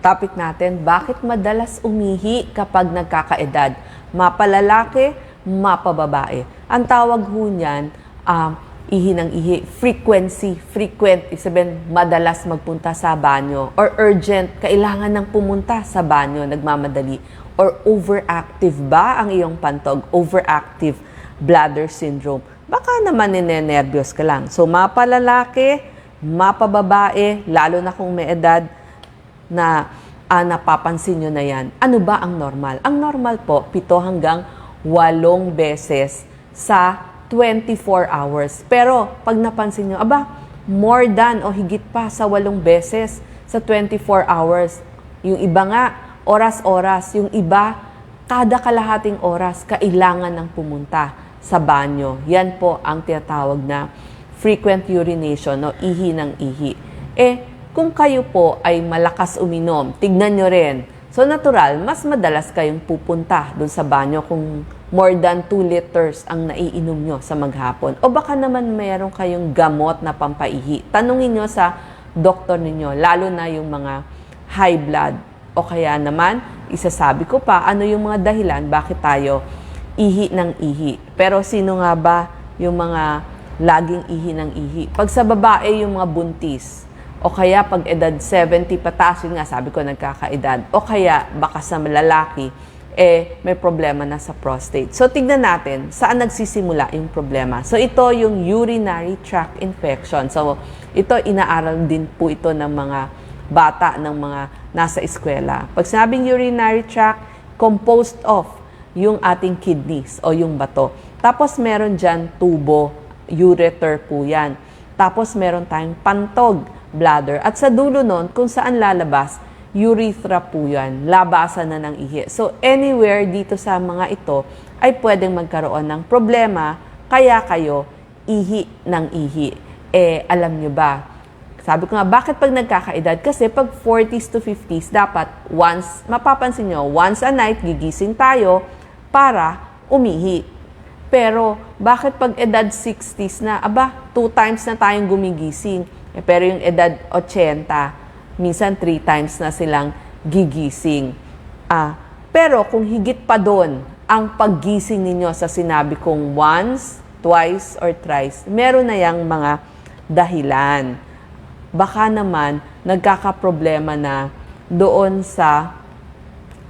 Topic natin, bakit madalas umihi kapag nagkakaedad? Mapalalaki, mapababae. Ang tawag ho niyan, um, ihi ng ihi, frequency, frequent, ibig sabihin, madalas magpunta sa banyo. Or urgent, kailangan ng pumunta sa banyo, nagmamadali. Or overactive ba ang iyong pantog? Overactive bladder syndrome. Baka naman ninenervyos ka lang. So, mapalalaki, mapababae, lalo na kung may edad, na ah, napapansin nyo na yan. Ano ba ang normal? Ang normal po, pito hanggang walong beses sa 24 hours. Pero pag napansin nyo, aba, more than o higit pa sa walong beses sa 24 hours. Yung iba nga, oras-oras. Yung iba, kada kalahating oras, kailangan ng pumunta sa banyo. Yan po ang tinatawag na frequent urination o ihi ng ihi. Eh, kung kayo po ay malakas uminom, tignan nyo rin. So natural, mas madalas kayong pupunta doon sa banyo kung more than 2 liters ang naiinom nyo sa maghapon. O baka naman mayroon kayong gamot na pampaihi. Tanungin nyo sa doktor ninyo, lalo na yung mga high blood. O kaya naman, isasabi ko pa, ano yung mga dahilan bakit tayo ihi ng ihi. Pero sino nga ba yung mga laging ihi ng ihi? Pag sa babae, yung mga buntis, o kaya pag edad 70 pataas, yun nga sabi ko nagkakaedad. O kaya baka sa lalaki, eh may problema na sa prostate. So tignan natin saan nagsisimula yung problema. So ito yung urinary tract infection. So ito inaaral din po ito ng mga bata ng mga nasa eskwela. Pag sinabing urinary tract, composed of yung ating kidneys o yung bato. Tapos meron dyan tubo, ureter po yan. Tapos meron tayong pantog, bladder. At sa dulo nun, kung saan lalabas, urethra po yan. Labasan na ng ihi. So, anywhere dito sa mga ito ay pwedeng magkaroon ng problema, kaya kayo ihi ng ihi. Eh, alam nyo ba, sabi ko nga, bakit pag nagkakaedad? Kasi pag 40s to 50s, dapat once, mapapansin nyo, once a night, gigising tayo para umihi. Pero, bakit pag edad 60s na, aba, two times na tayong gumigising? Eh, pero yung edad 80, minsan three times na silang gigising. Ah, pero kung higit pa doon ang paggising ninyo sa sinabi kong once, twice, or thrice, meron na yang mga dahilan. Baka naman nagkakaproblema na doon sa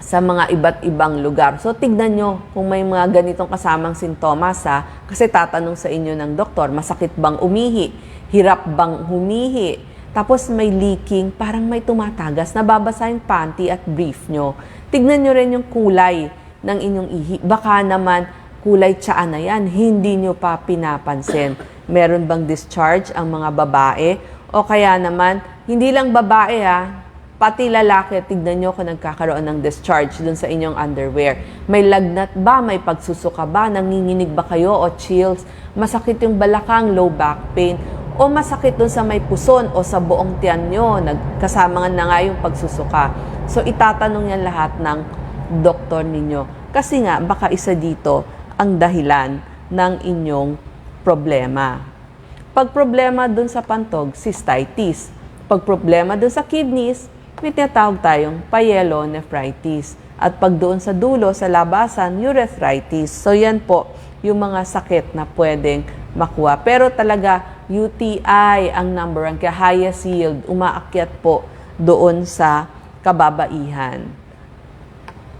sa mga iba't ibang lugar. So, tignan nyo kung may mga ganitong kasamang sintomas ha. Kasi tatanong sa inyo ng doktor, masakit bang umihi? Hirap bang humihi? Tapos may leaking, parang may tumatagas, nababasa yung panty at brief nyo. Tignan nyo rin yung kulay ng inyong ihi. Baka naman kulay tsaan na yan, hindi nyo pa pinapansin. Meron bang discharge ang mga babae? O kaya naman, hindi lang babae ha, pati lalaki, tignan nyo kung nagkakaroon ng discharge dun sa inyong underwear. May lagnat ba? May pagsusuka ba? Nanginginig ba kayo o chills? Masakit yung balakang, low back pain? O masakit dun sa may puson o sa buong tiyan nyo? Nagkasama na nga yung pagsusuka. So itatanong yan lahat ng doktor ninyo. Kasi nga, baka isa dito ang dahilan ng inyong problema. Pag problema dun sa pantog, cystitis. Pag problema dun sa kidneys, may tinatawag tayong pyelonephritis. At pag doon sa dulo, sa labasan, urethritis. So yan po yung mga sakit na pwedeng makuha. Pero talaga, UTI ang number kaya highest yield, umaakyat po doon sa kababaihan.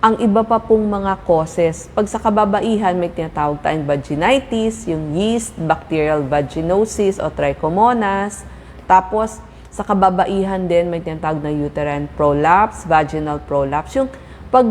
Ang iba pa pong mga causes, pag sa kababaihan may tinatawag tayong vaginitis, yung yeast, bacterial vaginosis o trichomonas. Tapos sa kababaihan din may tinatawag na uterine prolapse, vaginal prolapse. Yung pag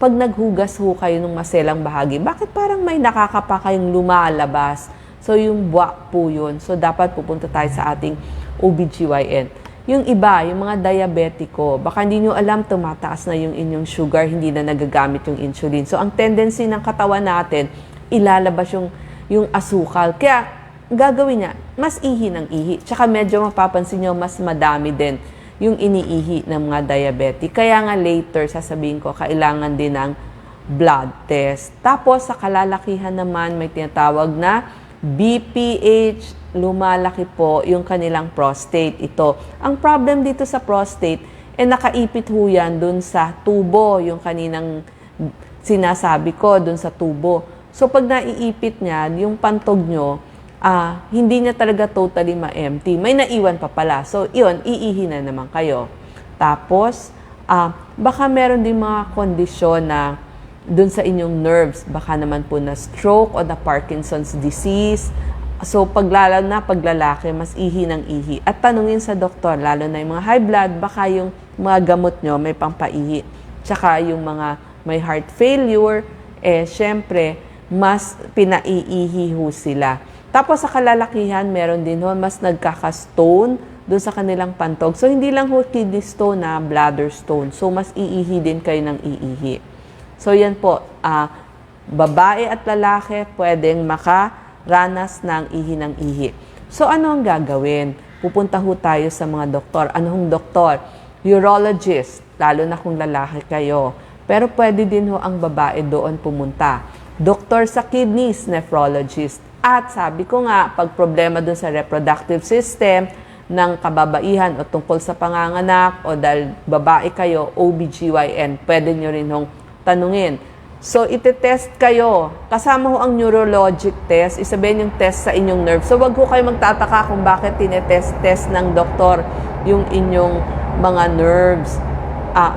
pag naghugas ho kayo ng maselang bahagi, bakit parang may nakakapa kayong lumalabas? So yung buwak po yun. So dapat pupunta tayo sa ating OBGYN. Yung iba, yung mga diabetiko, baka hindi nyo alam tumataas na yung inyong sugar, hindi na nagagamit yung insulin. So ang tendency ng katawan natin, ilalabas yung, yung asukal. Kaya gagawin niya, mas ihi ng ihi. Tsaka medyo mapapansin nyo, mas madami din yung iniihi ng mga diabetic. Kaya nga later, sasabihin ko, kailangan din ng blood test. Tapos sa kalalakihan naman, may tinatawag na BPH, lumalaki po yung kanilang prostate. Ito. Ang problem dito sa prostate, eh nakaipit ho yan dun sa tubo, yung kaninang sinasabi ko dun sa tubo. So pag naiipit niyan, yung pantog nyo, ah, hindi niya talaga totally ma-empty. May naiwan pa pala. So yun, iihi na naman kayo. Tapos, ah, baka meron din mga kondisyon na dun sa inyong nerves, baka naman po na stroke o na Parkinson's disease. So, paglala na paglalaki, mas ihi ng ihi. At tanungin sa doktor, lalo na yung mga high blood, baka yung mga gamot nyo may pampaihi. Tsaka yung mga may heart failure, eh, syempre, mas pinaiihi ho sila. Tapos sa kalalakihan, meron din ho, mas nagkaka-stone doon sa kanilang pantog. So, hindi lang ho kidney stone na bladder stone. So, mas iihi din kayo ng iihi. So, yan po. ah, babae at lalaki pwedeng makaranas ng ihi ng ihi. So, ano ang gagawin? Pupunta ho tayo sa mga doktor. Ano hong doktor? Urologist, lalo na kung lalaki kayo. Pero pwede din ho ang babae doon pumunta. Doktor sa kidneys, nephrologist. At sabi ko nga, pag problema doon sa reproductive system ng kababaihan o tungkol sa panganganak o dahil babae kayo, OBGYN, pwede nyo rin hong tanungin. So, itetest kayo. Kasama ho ang neurologic test. Isabihin yung test sa inyong nerve. So, wag ho kayo magtataka kung bakit tinetest-test ng doktor yung inyong mga nerves. Ah,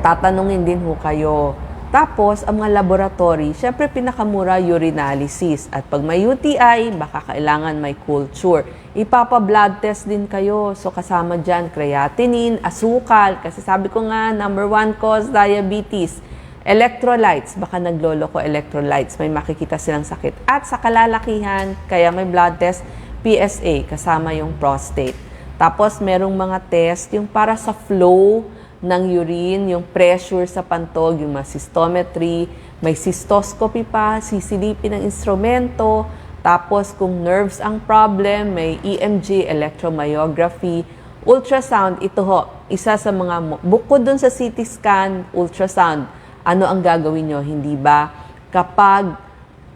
tatanungin din ho kayo. Tapos, ang mga laboratory, syempre pinakamura urinalysis. At pag may UTI, baka kailangan may culture. Ipapa-blood test din kayo. So, kasama dyan, creatinine, asukal. Kasi sabi ko nga, number one cause, diabetes. Electrolytes, baka naglolo ko electrolytes. May makikita silang sakit. At sa kalalakihan, kaya may blood test, PSA, kasama yung prostate. Tapos, merong mga test, yung para sa flow, ng urine, yung pressure sa pantog, yung mga cystometry, may cystoscopy pa, sisilipin ng instrumento, tapos kung nerves ang problem, may EMG, electromyography, ultrasound, ito ho, isa sa mga, bukod dun sa CT scan, ultrasound, ano ang gagawin nyo? Hindi ba kapag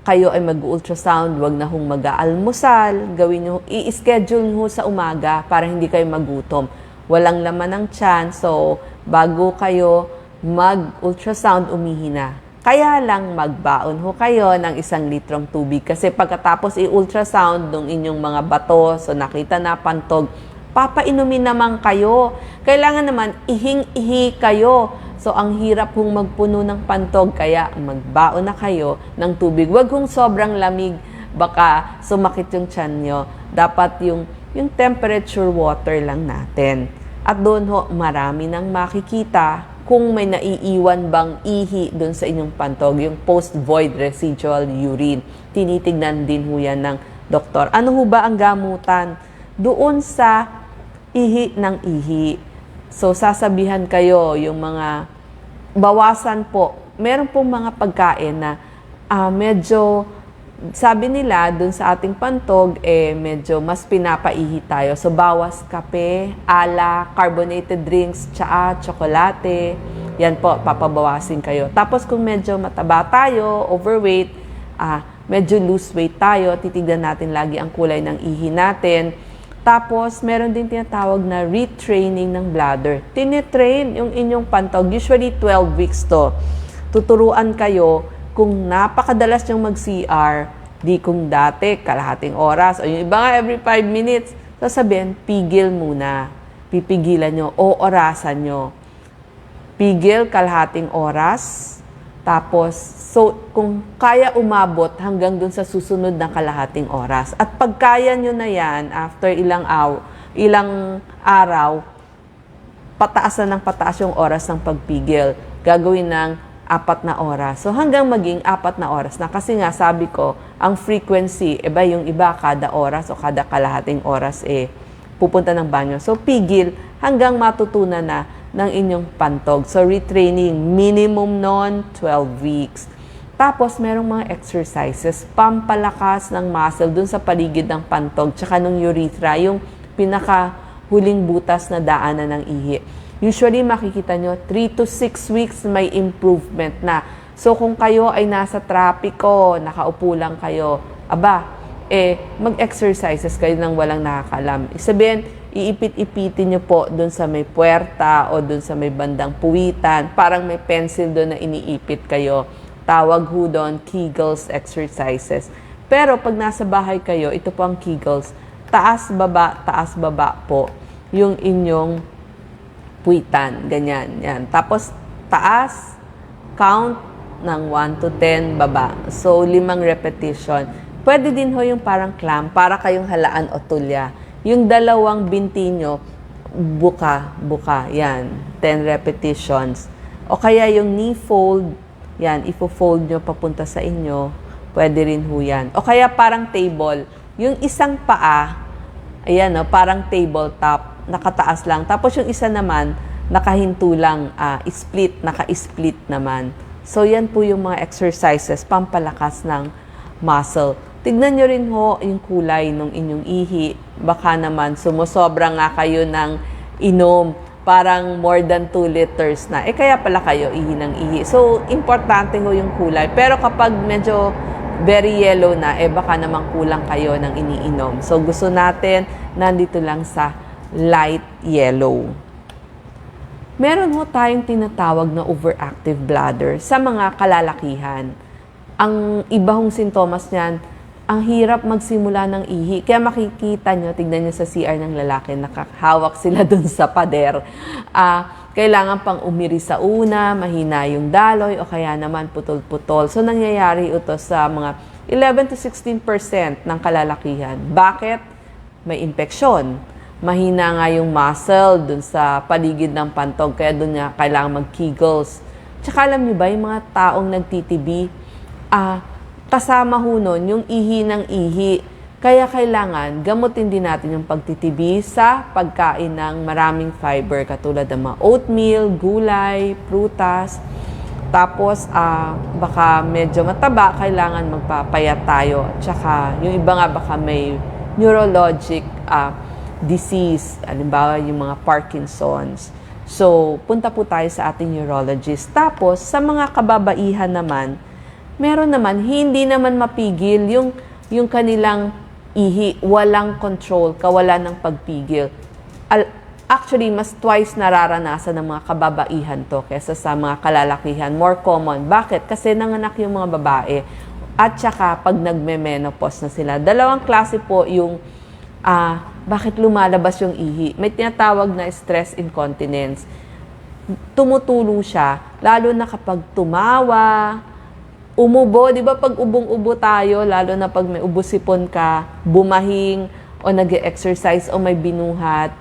kayo ay mag-ultrasound, wag na hong mag-aalmusal, gawin nyo, i-schedule nyo sa umaga para hindi kayo magutom. Walang laman ng tiyan, so bago kayo mag-ultrasound, umihi na. Kaya lang magbaon ho kayo ng isang litrong tubig kasi pagkatapos i-ultrasound ng inyong mga bato, so nakita na pantog, papainumin naman kayo. Kailangan naman ihing-ihi kayo. So ang hirap hong magpuno ng pantog kaya magbaon na kayo ng tubig. Huwag hong sobrang lamig baka sumakit yung tiyan nyo. Dapat yung, yung temperature water lang natin. At doon ho, marami nang makikita kung may naiiwan bang ihi doon sa inyong pantog, yung post-void residual urine. Tinitignan din ho yan ng doktor. Ano ho ba ang gamutan? Doon sa ihi ng ihi. So, sasabihan kayo yung mga bawasan po. Meron pong mga pagkain na ah, medyo sabi nila dun sa ating pantog, eh, medyo mas pinapaihi tayo. So, bawas kape, ala, carbonated drinks, tsaa, tsokolate. Yan po, papabawasin kayo. Tapos, kung medyo mataba tayo, overweight, ah, medyo loose weight tayo, titignan natin lagi ang kulay ng ihi natin. Tapos, meron din tinatawag na retraining ng bladder. Tinetrain yung inyong pantog. Usually, 12 weeks to. Tuturuan kayo kung napakadalas yung mag-CR, di kung dati, kalahating oras, o yung iba nga every 5 minutes, sasabihin, pigil muna. Pipigilan nyo o orasan nyo. Pigil kalahating oras, tapos, so, kung kaya umabot hanggang dun sa susunod na kalahating oras. At pag kaya nyo na yan, after ilang hour, ilang araw, pataas na ng pataas yung oras ng pagpigil. Gagawin ng apat na oras. So hanggang maging apat na oras na. Kasi nga sabi ko, ang frequency, iba yung iba kada oras o kada kalahating oras eh pupunta ng banyo. So pigil hanggang matutunan na ng inyong pantog. So retraining, minimum non 12 weeks. Tapos merong mga exercises, pampalakas ng muscle dun sa paligid ng pantog, tsaka ng urethra, yung pinaka huling butas na daanan ng ihi. Usually, makikita nyo, 3 to 6 weeks may improvement na. So, kung kayo ay nasa trapiko, nakaupo lang kayo, aba, eh, mag-exercises kayo nang walang nakakalam. Isabihin, iipit-ipitin nyo po dun sa may puerta o dun sa may bandang puwitan. Parang may pencil doon na iniipit kayo. Tawag ho doon, Kegels exercises. Pero pag nasa bahay kayo, ito po ang Kegels. Taas, baba, taas, baba po yung inyong puwitan. Ganyan. Yan. Tapos, taas, count ng 1 to 10, baba. So, limang repetition. Pwede din ho yung parang clam, para kayong halaan o tulya. Yung dalawang binti nyo, buka, buka. Yan. 10 repetitions. O kaya yung knee fold, yan, ifo-fold nyo papunta sa inyo, pwede rin ho yan. O kaya parang table. Yung isang paa, ayan, no, parang tabletop, nakataas lang. Tapos yung isa naman, nakahinto lang, ah, split, naka-split naman. So, yan po yung mga exercises, pampalakas ng muscle. Tignan nyo rin ho yung kulay ng inyong ihi. Baka naman sumusobra nga kayo ng inom. Parang more than 2 liters na. Eh, kaya pala kayo ihi ng ihi. So, importante ho yung kulay. Pero kapag medyo very yellow na, eh baka naman kulang kayo ng iniinom. So, gusto natin nandito lang sa light yellow. Meron ho tayong tinatawag na overactive bladder sa mga kalalakihan. Ang iba hong sintomas niyan, ang hirap magsimula ng ihi. Kaya makikita nyo, tignan nyo sa CR ng lalaki, nakahawak sila dun sa pader. Ah, kailangan pang umiri sa una, mahina yung daloy, o kaya naman putol-putol. So, nangyayari ito sa mga 11 to 16% ng kalalakihan. Bakit? May infeksyon mahina nga yung muscle dun sa paligid ng pantog. Kaya dun nga kailangan mag-kegels. Tsaka alam niyo ba, yung mga taong nagtitibi, ah, kasama ho nun yung ihi ng ihi. Kaya kailangan gamutin din natin yung pagtitibi sa pagkain ng maraming fiber katulad ng mga oatmeal, gulay, prutas. Tapos, ah, baka medyo mataba, kailangan magpapayat tayo. Tsaka, yung iba nga baka may neurologic ah, disease, halimbawa yung mga Parkinson's. So, punta po tayo sa ating neurologist. Tapos, sa mga kababaihan naman, meron naman, hindi naman mapigil yung, yung kanilang ihi, walang control, kawalan ng pagpigil. Al- actually, mas twice nararanasan ng mga kababaihan to kesa sa mga kalalakihan. More common. Bakit? Kasi nanganak yung mga babae. At saka, pag nagme-menopause na sila. Dalawang klase po yung ah, bakit lumalabas yung ihi. May tinatawag na stress incontinence. Tumutulo siya, lalo na kapag tumawa, umubo, di ba pag ubong-ubo tayo, lalo na pag may ubusipon ka, bumahing, o nag exercise o may binuhat.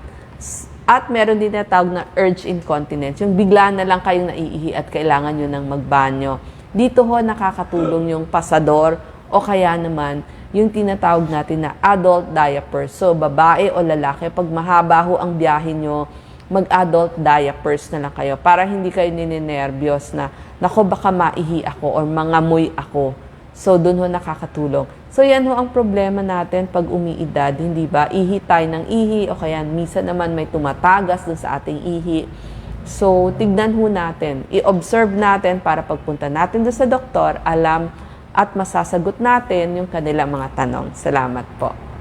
At meron din tinatawag na urge incontinence, yung bigla na lang kayong naiihi at kailangan nyo ng magbanyo. Dito ho nakakatulong yung pasador o kaya naman yung tinatawag natin na adult diaper. So, babae o lalaki, pag mahaba ho ang biyahe nyo, mag-adult diapers na lang kayo para hindi kayo nininervyos na, nako baka maihi ako or mangamoy ako. So, dun ho nakakatulong. So, yan ho ang problema natin pag umiidad, hindi ba? Ihi tayo ng ihi o kaya misa naman may tumatagas dun sa ating ihi. So, tignan ho natin, i-observe natin para pagpunta natin doon sa doktor, alam at masasagot natin yung kanilang mga tanong. Salamat po.